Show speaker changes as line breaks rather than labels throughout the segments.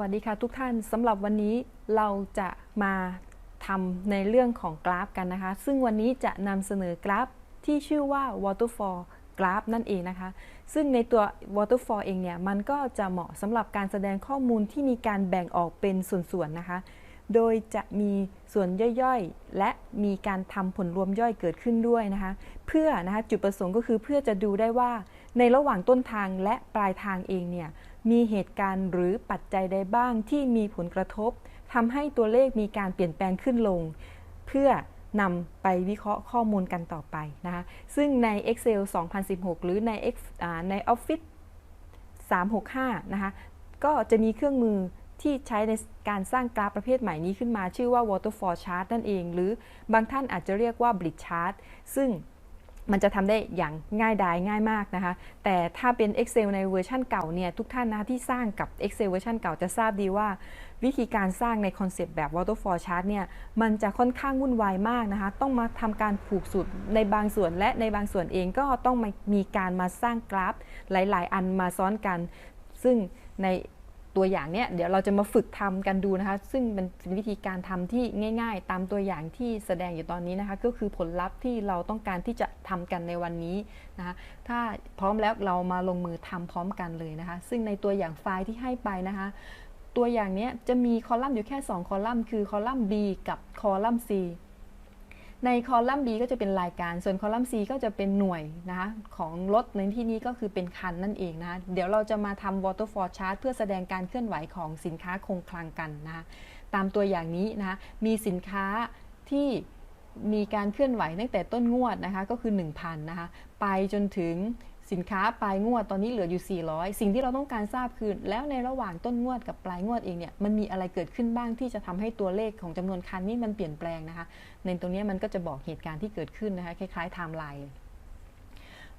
วัสดีค่ะทุกท่านสำหรับวันนี้เราจะมาทำในเรื่องของกราฟกันนะคะ ซึ่งวันนี้จะนำเสนอกราฟที่ชื่อว่า waterfall กราฟนั่นเองนะคะ ซึ่งในตัว waterfall เองเนี่ย มันก็จะเหมาะสำหรับการแสดงข้อมูลที่มีการแบ่งออกเป็นส่วนๆนะคะ โดยจะมีส่วนย่อยๆ และมีการทำผลรวมย่อยเกิดขึ้นด้วยนะคะ เพื่อนะคะจุดประสงค์ก็คือเพื่อจะดูได้ว่าในระหว่างต้นทางและปลายทางเองเนี่ย มีเหตุการณ์หรือปัจจัยใดบ้างที่มีผลกระทบทำให้ตัวเลขมีการเปลี่ยนแปลงขึ้นลง เพื่อนำไปวิเคราะห์ข้อมูลกันต่อไปนะคะซึ่งใน Excel 2016 หรือใน X ใน Office 365 นะคะก็จะมีเครื่องมือที่ใช้ในการสร้างกราฟประเภทใหม่นี้ขึ้นมา ชื่อว่า waterfall chart นั่นเอง หรือบางท่านอาจจะเรียกว่า bridge chart ซึ่ง มันจะทำได้อย่างง่ายดายง่ายมากนะคะ แต่ถ้าเป็น Excel ในเวอร์ชันเก่าเนี่ยทุกท่านนะที่สร้างกับ Excel เวอร์ชันเก่าจะทราบดีว่า วิธีการสร้างในคอนเซปต์แบบ waterfall chart เนี่ยมันจะค่อนข้างวุ่นวายมากนะคะ ต้องมาทำการผูกสูตรในบางส่วนและในบางส่วนเองก็ต้องมีการมาสร้างกราฟหลาย ๆ อันมาซ้อนกัน ซึ่งใน ตัวอย่างเนี้ยเดี๋ยวเราจะมาฝึกทำกันดูนะคะ ซึ่งมันเป็นวิธีการทำที่ง่าย ๆ ตามตัวอย่างที่แสดงอยู่ตอนนี้นะคะ ก็คือผลลัพธ์ที่เราต้องการที่จะทำกันในวันนี้นะคะถ้าพร้อมแล้วเรามาลงมือทำพร้อมกันเลยนะคะ ซึ่งในตัวอย่างไฟล์ที่ให้ไปนะคะ ตัวอย่างเนี้จะมีคอลัมน์อยู่แค่ 2 คอลัมน์คือคอลัมน์ B กับคอลัมน์ C ในคอลัมน์ B ก็จะเป็นรายการ ส่วนคอลัมน์ C ก็จะเป็นหน่วยนะคะของรถในที่นี้ก็คือเป็นคันนั่นเองนะะเดี๋ยวเราจะมาทำ waterfall chart เพื่อแสดงการเคลื่อนไหวของสินค้าคงคลังกันนะคะตามตัวอย่างนี้นะคะมีสินค้าที่มีการเคลื่อนไหวตั้งแต่ต้นงวดนะคะก็คือ 1,000นะคะไปจนถึง สินค้าปลายงวดตอนนี้เหลืออยู่ 400 สิ่งที่เราต้องการทราบคือแล้วในระหว่างต้นงวดกับปลายงวดเองเนี่ยมันมีอะไรเกิดขึ้นบ้างที่จะทำให้ตัวเลขของจำนวนคันนี้มันเปลี่ยนแปลงนะคะ ในตรงนี้มันก็จะบอกเหตุการณ์ที่เกิดขึ้นนะคะคล้ายๆไทม์ไลน์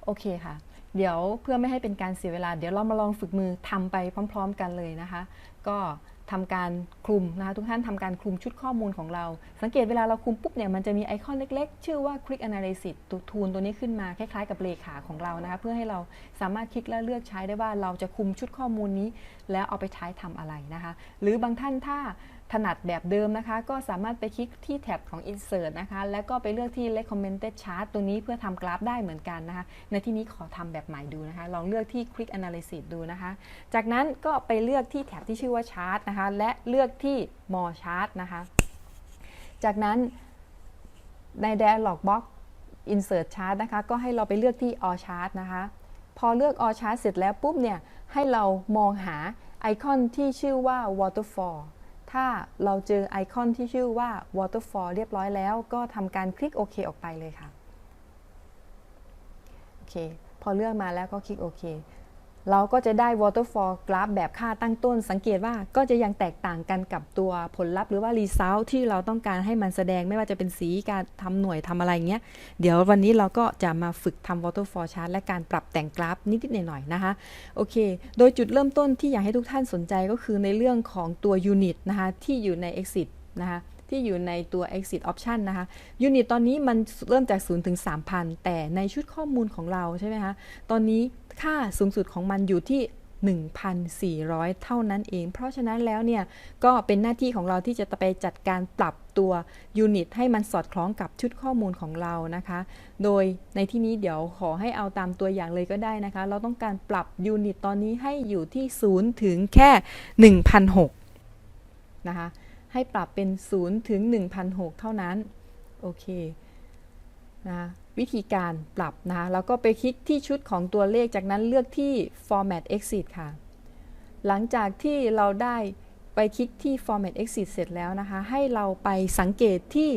โอเคค่ะ เดี๋ยวเพื่อไม่ให้เป็นการเสียเวลา เดี๋ยวเรามาลองฝึกมือทำไปพร้อม ๆ กันเลยนะคะ ก็ ทำการคลุมนะคะทุกท่านทำการคลุมชุดข้อมูลของเรา สังเกตเวลาเราคลุมปุ๊บเนี่ยมันจะมีไอคอนเล็กๆ ชื่อว่า Quick Analysis ตัวทูลตัวนี้ขึ้นมาคล้ายๆกับเลขาของเรานะคะเพื่อให้เราสามารถคลิกและเลือกใช้ได้ว่าเราจะคลุมชุดข้อมูลนี้ แล้วเอาไปใช้ทำอะไรนะคะ หรือบางท่านถ้า ถนัดแบบเดิมนะคะ ก็สามารถไปคลิกที่แท็บของ Insert นะคะ แล้วก็ไปเลือกที่ Recommended Chart ตรงนี้เพื่อทำกราฟได้เหมือนกันนะคะ ในที่นี้ขอทำแบบใหม่ดูนะคะ ลองเลือกที่ Quick Analysis ดูนะคะ จากนั้นก็ไปเลือกที่แท็บที่ชื่อว่า Chart นะคะ และเลือกที่ More Chart นะคะ จากนั้นใน Dialog Box Insert Chart นะคะ ก็ให้เราไปเลือกที่ All Chart นะคะ พอเลือก All Chart เสร็จแล้วปุ๊บเนี่ย ให้เรามองหาไอคอนที่ชื่อว่า Waterfall ถ้าเราเจอไอคอนที่ชื่อว่า waterfall เรียบร้อยแล้ว ก็ทำการคลิกโอเคออกไปเลยค่ะ โอเค พอเลือกมาแล้วก็คลิกโอเค เราก็จะได้ waterfall graph แบบค่าตั้งต้น สังเกตว่าก็จะยังแตกต่างกันกับตัวผลลัพธ์หรือว่า result ที่เราต้องการให้มันแสดงไม่ว่าจะเป็นสีการทำหน่วยทำอะไรเงี้ย เดี๋ยววันนี้เราก็จะมาฝึกทำ waterfall chart และการปรับแต่งกราฟนิดๆหน่อยๆนะคะ โอเค โดยจุดเริ่มต้นที่อยากให้ทุกท่านสนใจก็คือในเรื่องของตัว unit นะคะที่อยู่ใน exit นะคะที่อยู่ในตัว exit option นะคะ unit ตอนนี้มันเริ่มจาก 0 ถึง 3,000 แต่ในชุดข้อมูลของเราใช่ไหมคะ ตอนนี้ ค่าสูงสุดของมันอยู่ที่ 1,400 เท่านั้นเอง เพราะฉะนั้นแล้วเนี่ย ก็เป็นหน้าที่ของเราที่จะไปจัดการปรับตัวยูนิตให้มันสอดคล้องกับชุดข้อมูลของเรานะคะ โดยในที่นี้เดี๋ยวขอให้เอาตามตัวอย่างเลยก็ได้นะคะ เราต้องการปรับยูนิตตอนนี้ให้อยู่ที่ 0 ถึงแค่1,006นะคะ ให้ปรับเป็น 0 ถึง1,006เท่านั้น โอเค นะวิธีการปรับนะคะแล้วก็ไปคลิกที่ชุดของตัวเลขจากนั้นเลือกที่ format exit ค่ะ หลังจากที่เราได้ไปคลิกที่ format exit เสร็จแล้วนะคะ ให้เราไปสังเกตที่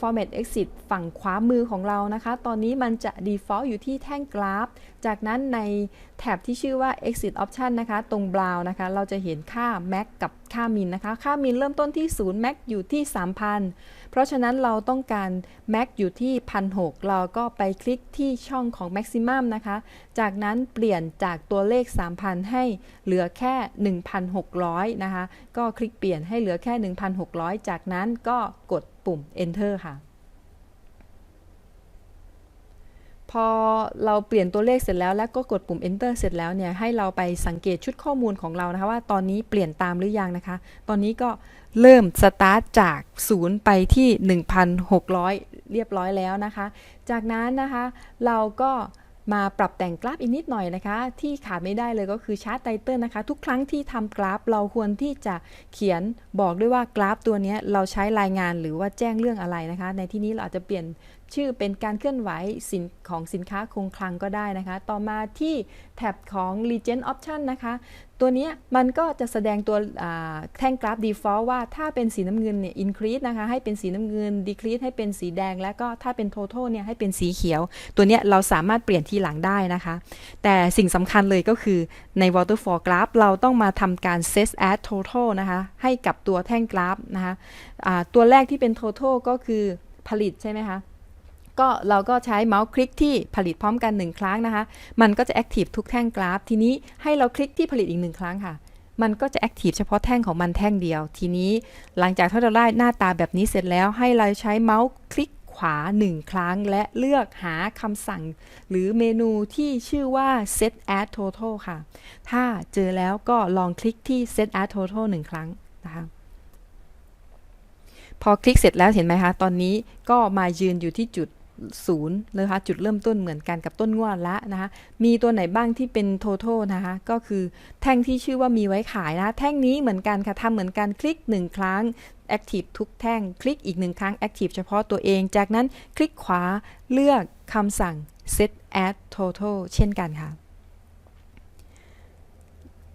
format exit ฝั่งขวามือของเรานะคะ ตอนนี้มันจะ default อยู่ที่แท่งกราฟ จากนั้นในแท็บที่ชื่อว่า exit option นะคะ ตรง brown นะคะ เราจะเห็นค่า max กับค่า min นะคะ ค่า min เริ่มต้นที่0 max อยู่ที่ 3,000 เพราะฉะนั้นเราต้องการ max อยู่ที่1,600เราก็ไปคลิกที่ช่องของ maximum นะคะ จากนั้นเปลี่ยนจากตัวเลข 3,000 ให้เหลือแค่ 1,600 นะคะ ก็คลิกเปลี่ยนให้เหลือแค่ 1,600 จากนั้นก็กด ปุ่ม enter ค่ะ พอเราเปลี่ยนตัวเลขเสร็จแล้ว แล้วก็กดปุ่ม enter เสร็จแล้วเนี่ยให้เราไปสังเกตชุดข้อมูลของเรานะคะว่าตอนนี้เปลี่ยนตามหรือยังนะคะ ตอนนี้ก็เริ่มสตาร์ทจาก 0 ไปที่ 1,600 เรียบร้อยแล้วนะคะ จากนั้นนะคะเราก็ มาปรับแต่งกราฟอีกนิดหน่อยนะคะ ที่ขาดไม่ได้เลยก็คือชาร์ตไตเติลนะคะ ทุกครั้งที่ทำกราฟเราควรที่จะเขียนบอกด้วยว่ากราฟตัวนี้เราใช้รายงานหรือว่าแจ้งเรื่องอะไรนะคะ ในที่นี้เราอาจจะเปลี่ยนชื่อเป็นการเคลื่อนไหวสินของสินค้าคงคลังก็ได้นะคะ ต่อมาที่แท็บของ Legend Option นะคะ ตัวนี้มันก็จะแสดงตัวแท่งกราฟ default ว่าถ้าเป็นสีน้ำเงินเนี่ย increase นะคะ ให้เป็นสีน้ำเงิน decrease ให้เป็นสีแดง และก็ถ้าเป็น total เนี่ย ให้เป็นสีเขียว ตัวนี้เราสามารถเปลี่ยนทีหลังได้นะคะ แต่สิ่งสำคัญเลยก็คือใน waterfall graph เราต้องมาทำการ set as total นะคะ ให้กับตัวแท่งกราฟนะคะะตัวแรกที่เป็น total ก็คือผลิตใช่ไหมคะ ก็เราก็ใช้เมาส์คลิกที่ผลิตพร้อมกัน 1 ครั้งนะคะ มันก็จะแอคทีฟทุกแท่งกราฟ ทีนี้ให้เราคลิกที่ผลิตอีกหนึ่งครั้งค่ะ มันก็จะแอคทีฟเฉพาะแท่งของมันแท่งเดียว ทีนี้หลังจากที่เราได้หน้าตาแบบนี้เสร็จแล้วให้เราใช้เมาส์คลิกขวา 1 ครั้ง และเลือกหาคำสั่ง หรือเมนูที่ชื่อว่า set as total ค่ะ ถ้าเจอแล้วก็ลองคลิกที่ set as total 1 ครั้งนะคะพอคลิกเสร็จแล้วเห็นไหมคะ ตอนนี้ก็มายืนอยู่ที่จุด ศูนย์เลยค่ะจุดเริ่มต้นเหมือนกันกับต้นงวดละนะคะมีตัวไหนบ้างที่เป็น total นะคะก็คือแท่งที่ชื่อว่ามีไว้ขายนะแท่งนี้เหมือนกันค่ะทำเหมือนกันคลิก 1 ครั้ง active ทุกแท่งคลิกอีก1ครั้ง active เฉพาะตัวเอง จากนั้นคลิกขวาเลือกคำสั่ง set as total เช่นกันค่ะ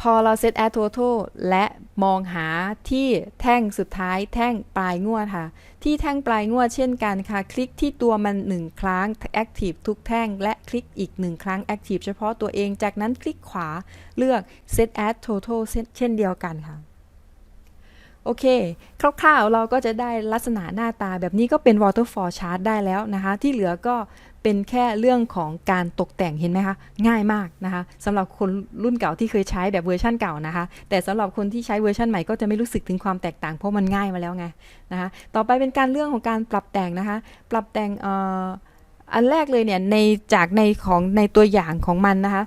พอเรา set add total และมองหาที่แท่งสุดท้ายแท่งปลายงวดค่ะ ที่แท่งปลายงวดเช่นกันค่ะ คลิกที่ตัวมัน 1 ครั้ง active ทุกแท่ง และคลิกอีก 1 ครั้ง active เฉพาะตัวเองจากนั้นคลิกขวาเลือก set add total เช่นเดียวกันค่ะ โอเค คร่าวๆเราก็จะได้ลักษณะหน้าตาแบบนี้ก็เป็น waterfall chart ได้แล้วนะคะ ที่เหลือก็ เป็นแค่เรื่องของการตกแต่งเห็นไหมคะ ง่ายมากนะคะสำหรับคนรุ่นเก่าที่เคยใช้แบบเวอร์ชั่นเก่านะคะ แต่สำหรับคนที่ใช้เวอร์ชันใหม่ก็จะไม่รู้สึกถึงความแตกต่างเพราะมันง่ายมาแล้วไงนะคะต่อไปเป็นการเรื่องของการปรับแต่งนะคะ ปรับแต่งอันแรกเลยเนี่ยในจากในของในตัวอย่างของมันนะคะ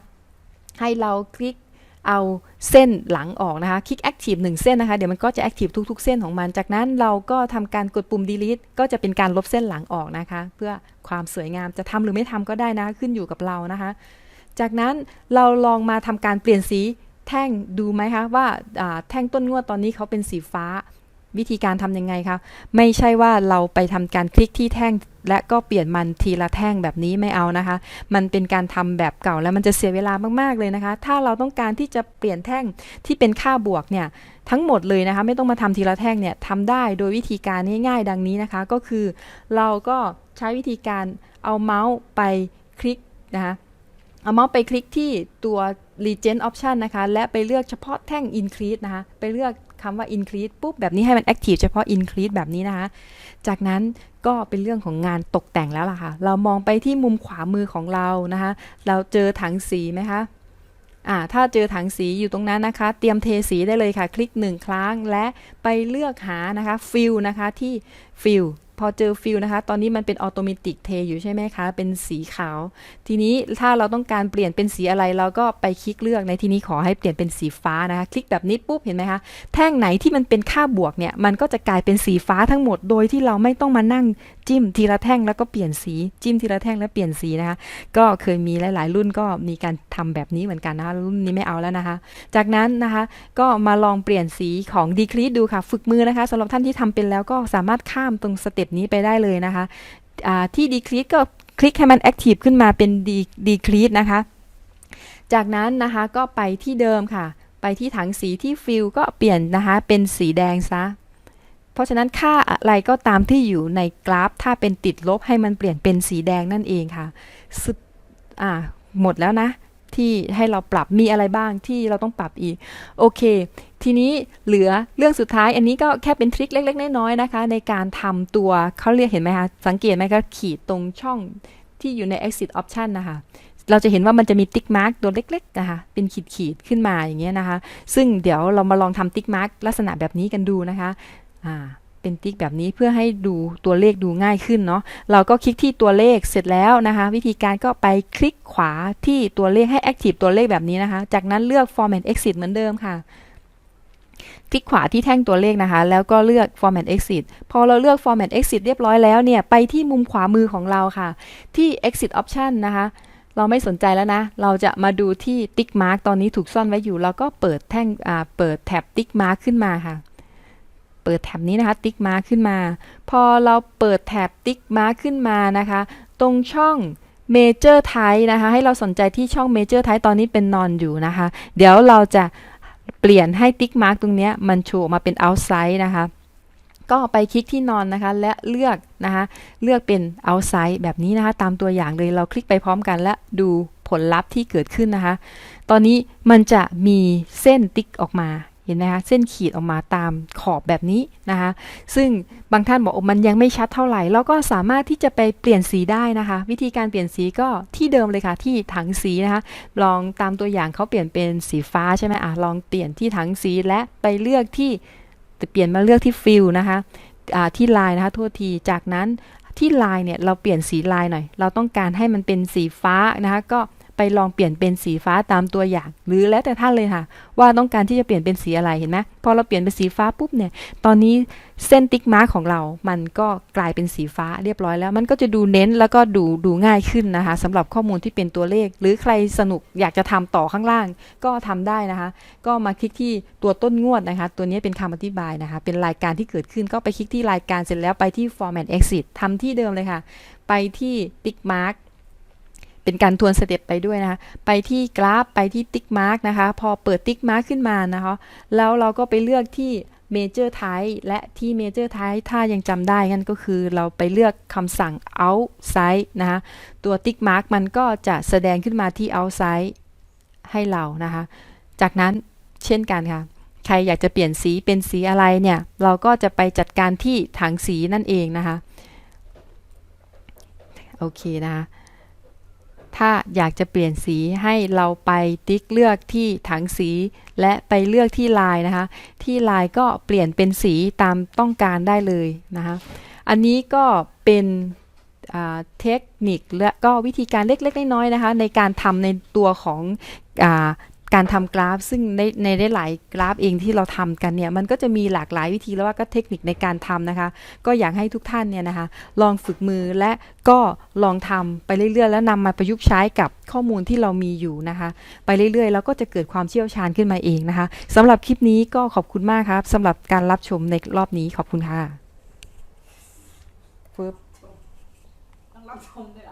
ให้เราคลิก เอาเส้นหลังออกนะคะ คลิก Active 1 เส้นนะคะ เดี๋ยวมันก็จะ Active ทุก ๆ เส้นของมัน จากนั้นเราก็ทำการกดปุ่ม Delete ก็จะเป็นการลบเส้นหลังออกนะคะ เพื่อความสวยงามจะทำหรือไม่ทำก็ได้นะ ขึ้นอยู่กับเรานะคะ จากนั้นเราลองมาทำการเปลี่ยนสีแท่งดูไหมคะว่าแท่งต้นงวดตอนนี้เขาเป็นสีฟ้า วิธีการทำยังไงคะไม่ใช่ว่าเราไปทำการคลิกที่แท่ง และก็เปลี่ยนมันทีละแท่งแบบนี้ไม่เอานะคะ มันเป็นการทำแบบเก่าแล้วมันจะเสียเวลามากๆเลยนะคะ ถ้าเราต้องการที่จะเปลี่ยนแท่งที่เป็นค่าบวกเนี่ยทั้งหมดเลยนะคะไม่ต้องมาทำทีละแท่งเนี่ยทำได้โดยวิธีการง่ายๆ ดังนี้นะคะ ก็คือเราก็ใช้วิธีการเอาเมาส์ไปคลิกนะคะเอาเมาส์ไปคลิกที่ตัว Legend Option นะคะ และไปเลือกเฉพาะแท่ง Increase นะคะ ไปเลือก คำว่า increase ปุ๊บแบบนี้ให้มัน active เฉพาะ increase แบบนี้นะคะ จากนั้นก็เป็นเรื่องของงานตกแต่งแล้วล่ะค่ะ เรามองไปที่มุมขวามือของเรานะคะ เราเจอถังสีไหมคะอ่าถ้าเจอถังสีอยู่ตรงนั้นนะคะ เตรียมเทสีได้เลยค่ะ คลิกหนึ่งครั้งและไปเลือกหานะคะฟิลนะคะที่ฟิล อเจอฟิลนะคะ ตอนนี้มันเป็นออโตเมติกเทอยู่ใช่ไหมคะ เป็นสีขาว ทีนี้ถ้าเราต้องการเปลี่ยนเป็นสีอะไรเราก็ไปคลิกเลือกในที่นี้ขอให้เปลี่ยนเป็นสีฟ้านะคะ คลิกแบบนี้ปุ๊บเห็นไหมคะ แท่งไหนที่มันเป็นค่าบวกเนี่ย มันก็จะกลายเป็นสีฟ้าทั้งหมด โดยที่เราไม่ต้องมานั่งจิ้มทีละแท่งแล้วก็เปลี่ยนสี จิ้มทีละแท่งแล้วเปลี่ยนสีนะคะ ก็เคยมีหลาย ๆ รุ่นก็มีการทำแบบนี้เหมือนกันนะคะรุ่นนี้ไม่เอาแล้วนะคะ จากนั้นนะคะก็มาลองเปลี่ยนสีของดีครีสดูค่ะ ฝึกมือนะคะสำหรับท่านที่ทำเป็นแล้วก็สามารถข้ามตรงสเต็ปนี้ไปได้เลยนะคะที่ decrease ก็คลิกให้มัน active ขึ้นมาเป็น decrease นะคะ จากนั้นนะคะก็ไปที่เดิมค่ะ ไปที่ถังสีที่ฟิลก็เปลี่ยนนะคะเป็นสีแดงซะ เพราะฉะนั้นค่าอะไรก็ตามที่อยู่ในกราฟ ถ้าเป็นติดลบให้มันเปลี่ยนเป็นสีแดงนั่นเองค่ะสุดอ่าหมดแล้วนะ ที่ให้เราปรับมีอะไรบ้างที่เราต้องปรับอีก โอเค ทีนี้เหลือเรื่องสุดท้าย อันนี้ก็แค่เป็นทริคเล็ก ๆ น้อยๆนะคะ ในการทำตัวเขาเรียกเห็นไหมคะ สังเกตไหมคะขีดตรงช่องที่อยู่ใน exit option นะคะเราจะเห็นว่ามันจะมีติ๊กมาร์กตัวเล็กๆนะคะ เป็นขีดๆขึ้นมาอย่างเงี้ยนะคะ ซึ่งเดี๋ยวเรามาลองทำติ๊กมาร์กลักษณะแบบนี้กันดูนะคะ อ่าเป็นติ๊กแบบนี้เพื่อให้ดูตัวเลขดูง่ายขึ้นเนาะ เราก็คลิกที่ตัวเลขเสร็จแล้วนะคะ วิธีการก็ไปคลิกขวาที่ตัวเลขให้ Active ตัวเลขแบบนี้นะคะ จากนั้นเลือก Format Exit เหมือนเดิมค่ะ คลิกขวาที่แท่งตัวเลขนะคะ แล้วก็เลือก Format Exit พอเราเลือก Format Exit เรียบร้อยแล้วเนี่ย ไปที่มุมขวามือของเราค่ะ ที่ Exit Option นะคะ เราไม่สนใจแล้วนะ เราจะมาดูที่ Tick Mark ตอนนี้ถูกซ่อนไว้อยู่เราก็เปิดแท่งเปิดแท็บ Tick Mark ขึ้นมาค่ะ เปิดแท็บนี้นะคะ Tick Mark ขึ้นมา พอเราเปิดแท็บ Tick Mark ขึ้นมานะคะ ตรงช่อง Major Type นะคะ ให้เราสนใจที่ช่อง Major Type ตอนนี้เป็นนอนอยู่นะคะ เดี๋ยวเราจะเปลี่ยนให้ Tick Mark ตรงนี้มันโชว์มาเป็น Outside นะคะ ก็ไปคลิกที่นอนนะคะ และเลือกนะคะ เลือกเป็น outside แบบนี้นะคะ ตามตัวอย่างเลยเราคลิกไปพร้อมกันและดูผลลัพธ์ที่เกิดขึ้นนะคะ ตอนนี้มันจะมีเส้นติ๊กออกมา เห็นไหมคะเส้นขีดออกมาตามขอบแบบนี้นะคะ ซึ่งบางท่านบอกมันยังไม่ชัดเท่าไหร่เราก็สามารถที่จะไปเปลี่ยนสีได้นะคะ วิธีการเปลี่ยนสีก็ที่เดิมเลยค่ะ ที่ถังสีนะคะ ลองตามตัวอย่างเขาเปลี่ยนเป็นสีฟ้าใช่ไหมอะลองเปลี่ยนที่ถังสีและไปเลือกที่เปลี่ยนมาเลือกที่ฟิลนะคะอ่าที่ลายนะคะโทษทีจากนั้นที่ลายเนี่ยเราเปลี่ยนสีลายหน่อย เราต้องการให้มันเป็นสีฟ้านะคะ ก็ ลองเปลี่ยนเป็นสีฟ้าตามตัวอย่าง หรือแล้วแต่ท่านเลยค่ะ ว่าต้องการที่จะเปลี่ยนเป็นสีอะไรเห็นไหมพอเราเปลี่ยนเป็นสีฟ้าปุ๊บเนี่ย ตอนนี้เส้นติ๊กมาร์กของเรา มันก็กลายเป็นสีฟ้าเรียบร้อยแล้ว มันก็จะดูเน้นแล้วก็ดูดูง่ายขึ้นนะคะสำหรับข้อมูลที่เป็นตัวเลข หรือใครสนุกอยากจะทำต่อข้างล่าง ก็ทำได้นะคะ ก็มาคลิกที่ตัวต้นงวดนะคะ ตัวนี้เป็นคำอธิบายนะคะ เป็นรายการที่เกิดขึ้นก็ไปคลิกที่รายการเสร็จแล้วไปที่ format exit ทำที่เดิมเลยค่ะ ไปที่ tick mark เป็นการทวนสเต็ปไปด้วยนะคะ ไปที่กราฟไปที่ติ๊กมาร์กนะคะ พอเปิดติ๊กมาร์กขึ้นมานะคะ แล้วเราก็ไปเลือกที่ Major Type และที่ Major Type ถ้ายังจำได้งั้นก็คือเราไปเลือกคำสั่ง outside นะคะ ตัวติ๊กมาร์กมันก็จะแสดงขึ้นมาที่ outside ให้เรานะคะ จากนั้นเช่นกันค่ะ ใครอยากจะเปลี่ยนสีเป็นสีอะไรเนี่ย เราก็จะไปจัดการที่ถังสีนั่นเองนะคะ โอเคนะคะ ถ้าอยากจะเปลี่ยนสีให้เราไปติ๊กเลือกที่ถังสี และไปเลือกที่ลายนะคะ ที่ลายก็เปลี่ยนเป็นสีตามต้องการได้เลยนะคะ อันนี้ก็เป็นเทคนิคและก็วิธีการเล็กๆน้อยๆนะคะ ในการทำในตัวของ การทำกราฟ ซึ่งในในได้หลายกราฟเองที่เราทำกันเนี่ยมันก็จะมีหลากหลายวิธีแล้วว่าก็เทคนิคในการทำนะคะ ก็อยากให้ทุกท่านเนี่ยนะคะ ลองฝึกมือและก็ลองทำไปเรื่อย ๆ แล้วนำมาประยุกต์ใช้กับข้อมูลที่เรามีอยู่นะคะ ไปเรื่อยๆ แล้วก็จะเกิดความเชี่ยวชาญขึ้นมาเองนะคะสำหรับคลิปนี้ก็ขอบคุณมากครับสำหรับการรับชมในรอบนี้ขอบคุณค่ะฟึบ
ต้องรับชมด้วยเหรอ